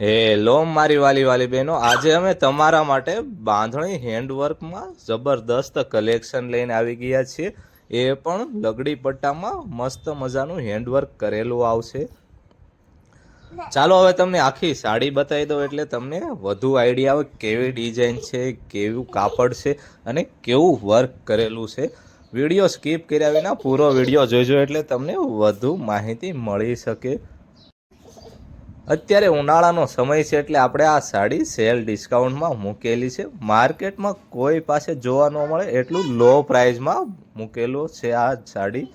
Hello મારી વાલી વાલી બહેનો, આજે અમે તમારા માટે બાંધણી હેન્ડવર્કમાં જબરદસ્ત કલેક્શન લઈને આવી ગયા છીએ. એ પણ લગડી પટ્ટામાં મસ્ત મજાનું હેન્ડવર્ક કરેલું આવશે. ચાલો હવે તમને આખી સાડી બતાવી દઉં એટલે તમને વધુ આઈડિયા આવે કેવી ડિઝાઇન છે, કેવું કાપડ છે અને કેવું વર્ક કરેલું છે. વીડિયો સ્કીપ કર્યા વિના પૂરો વીડિયો જોઈજો એટલે તમને વધુ માહિતી મળી શકે. અત્યારે ઉનાળાનો સમય છે એટલે આપણે આ સાડી સેલ ડિસ્કાઉન્ટમાં મૂકેલી છે. માર્કેટમાં કોઈ પાસે જોવા ન મળે એટલું લો પ્રાઇઝમાં મૂકેલું છે આ સાડી.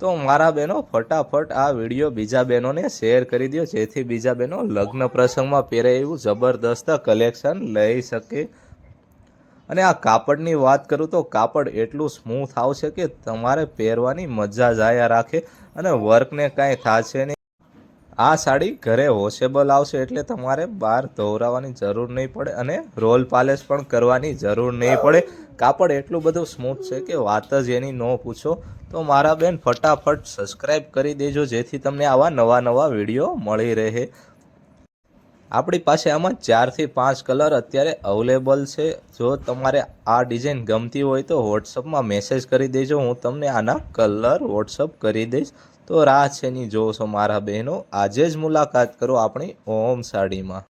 તો મારા બહેનો, ફટાફટ આ વીડિયો બીજા બહેનોને શેર કરી દો જેથી બીજા બહેનો લગ્ન પ્રસંગમાં પહેરે એવું જબરદસ્ત કલેક્શન લઈ શકે. અને આ કાપડની વાત કરું તો કાપડ એટલું સ્મૂથ આવશે કે તમારે પહેરવાની મજા જાયા રાખે અને વર્કને કાંઈ થશે નહીં. આ સાડી ઘરે વોશેબલ આવશે એટલે તમારે બહાર ધોવરાવવાની જરૂર નહીં પડે અને રોલ પાલેસ પણ કરવાની જરૂર નહીં પડે. કાપડ એટલું બધું સ્મૂથ છે કે વાત જ એની ન પૂછો. તો મારા બેન ફટાફટ સબસ્ક્રાઈબ કરી દેજો જેથી તમને આવા નવા નવા વીડિયો મળી રહે. આપણી પાસે આમાં ચારથી પાંચ કલર અત્યારે અવેલેબલ છે. જો તમારે આ ડિઝાઇન ગમતી હોય તો વોટ્સઅપમાં મેસેજ કરી દેજો. હું તમને આના કલર વોટ્સઅપ કરી દઈશ. તો રાહ છે નહીં જોશો મારા બહેનો. આજે જ મુલાકાત કરો આપણી ઓમ સાડીમાં.